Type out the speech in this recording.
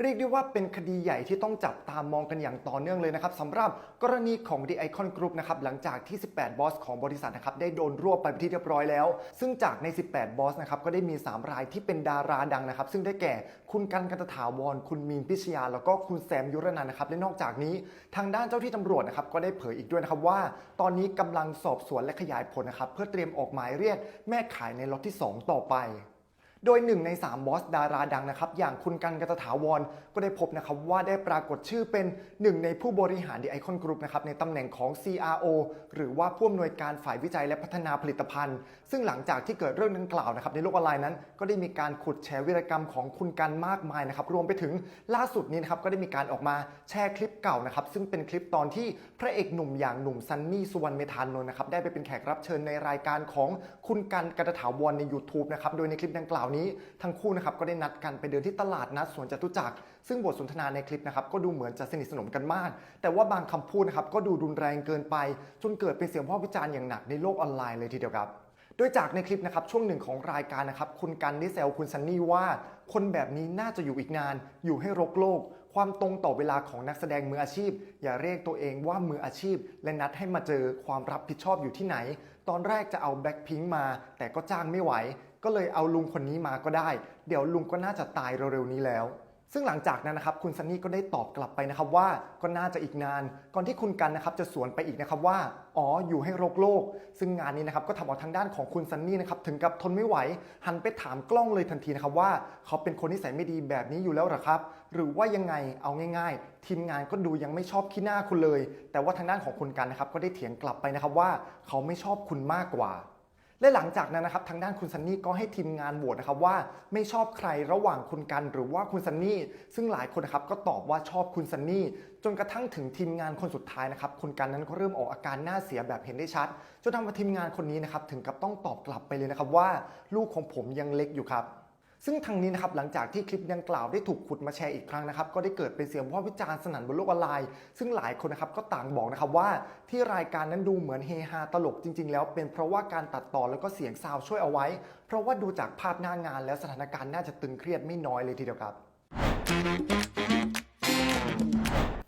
เรียกได้ว่าเป็นคดีใหญ่ที่ต้องจับตามมองกันอย่างต่อเนื่องเลยนะครับสำหรับกรณีของ The Icon Group นะครับหลังจากที่ 18 บอสของบริษัทนะครับได้โดนรวบไปเป็นที่เรียบร้อยแล้ว ซึ่งจากใน 18 บอสนะครับก็ได้มี 3 รายที่เป็นดาราดังนะครับ ซึ่งได้แก่คุณกันกันตถาวร คุณมีนพิชยา แล้วก็คุณแซมยุรนันนะครับและนอกจากนี้ทางด้านเจ้าที่ตำรวจนะครับก็ได้เผยอีกด้วยนะครับว่า ตอนนี้กำลังสอบสวนและขยายผลนะครับเพื่อเตรียมออกหมายเรียกแม่ขายในล็อตที่ 2 ต่อไป โดยหนึ่งใน 3 บอสดาราดังนะครับ อย่างคุณกันกตถาวร ก็ได้พบนะครับว่าได้ปรากฏชื่อเป็นหนึ่งในผู้บริหารดีไอคอนกรุ๊ปนะครับในตำแหน่งของ CRO หรือว่าผู้อำนวยการฝ่ายวิจัยและพัฒนาผลิตภัณฑ์ ซึ่งหลังจากที่เกิดเรื่องดังกล่าวนะครับในโลกออนไลน์นั้น ก็ได้มีการขุดแชร์วิรกรรมของคุณกันมากมายนะครับรวมไปถึงล่าสุดนี้นะครับก็ได้มีการออกมาแชร์คลิปเก่านะครับซึ่งเป็นคลิปตอนที่พระเอกหนุ่มอย่างหนุ่มซันนี่สุวรรณเมธานนท์นะครับได้ไปเป็นแขกรับเชิญในรายการของคุณกันกตถาวรใน YouTube นะครับโดยในคลิปดังกล่าวนี้ทั้งคู่นะครับก็ได้นัดกันไปเดินที่ตลาดนัดสวนจตุจักรซึ่งบทสนทนาในคลิปนะครับก็ดูเหมือนจะสนิทสนมกันมาก แต่ว่าบางคำพูดนะครับก็ดูรุนแรงเกินไป จนเกิดเป็นเสียงวิพากษ์วิจารณ์อย่างหนักในโลกออนไลน์เลยทีเดียวครับโดยจากในคลิปนะครับช่วงหนึ่งของรายการนะครับคุณกันได้แซวคุณซันนี่ว่า คนแบบนี้น่าจะอยู่อีกนาน อยู่ให้รกโลก ความตรงต่อเวลาของนักแสดงมืออาชีพ อย่าเรียกตัวเองว่ามืออาชีพ และนัดให้มาเจอความรับผิดชอบอยู่ที่ไหน ตอนแรกจะเอาแบ็คพิงมา แต่ก็จ้างไม่ไหว ก็เลยเอาลุงคนนี้มาก็ได้ เดี๋ยวลุงก็น่าจะตายเร็วๆนี้แล้ว ซึ่งหลังจากนั้นนะครับคุณซันนี่ก็ได้ตอบกลับไปนะครับว่าก็น่าจะอีกนาน ก่อนที่คุณกันนะครับจะสวนไปอีกนะครับว่า อ๋ออยู่ให้โรคโลก ซึ่งงานนี้นะครับก็ทำเอาทางด้านของคุณซันนี่นะครับถึงกับทนไม่ไหว หันไปถามกล้องเลยทันทีนะครับว่า เขาเป็นคนนิสัยไม่ดีแบบนี้อยู่แล้วหรอครับ หรือว่ายังไงเอาง่าย ๆ ทีมงานก็ดูยังไม่ชอบขี้หน้าคุณเลย แต่ว่าทางด้านของคุณกันนะครับก็ได้เถียงกลับไปนะครับว่า เขาไม่ชอบคุณมากกว่า และหลังจากนั้นนะครับทางด้านคุณซันนี่ก็ให้ทีมงานโหวตนะครับว่าไม่ชอบใครระหว่างคุณกันหรือว่าคุณซันนี่ ซึ่งหลายคนนะครับก็ตอบว่าชอบคุณซันนี่ จนกระทั่งถึงทีมงานคนสุดท้ายนะครับคุณกันนั้นก็เริ่มออกอาการหน้าเสียแบบเห็นได้ชัดจนทำให้ทีมงานคนนี้นะครับถึงกับต้องตอบกลับไปเลยนะครับว่า ลูกของผมยังเล็กอยู่ครับ ซึ่งทางนี้นะครับหลังจากที่คลิปดังกล่าวได้ถูกขุดมาแชร์อีกครั้งนะครับก็ได้เกิดเป็นเสียงวิพาวิจารณ์สนั่นบนโลกออนไลน์ ซึ่งหลายคนนะครับก็ต่างบอกนะครับว่าที่รายการนั้นดูเหมือนเฮฮาตลกจริง ๆ แล้วเป็นเพราะว่าการตัดต่อแล้วก็เสียงซาวช่วยเอาไว้ เพราะว่าดูจากภาพหน้างานแล้วสถานการณ์น่าจะตึงเครียดไม่น้อยเลยทีเดียวครับ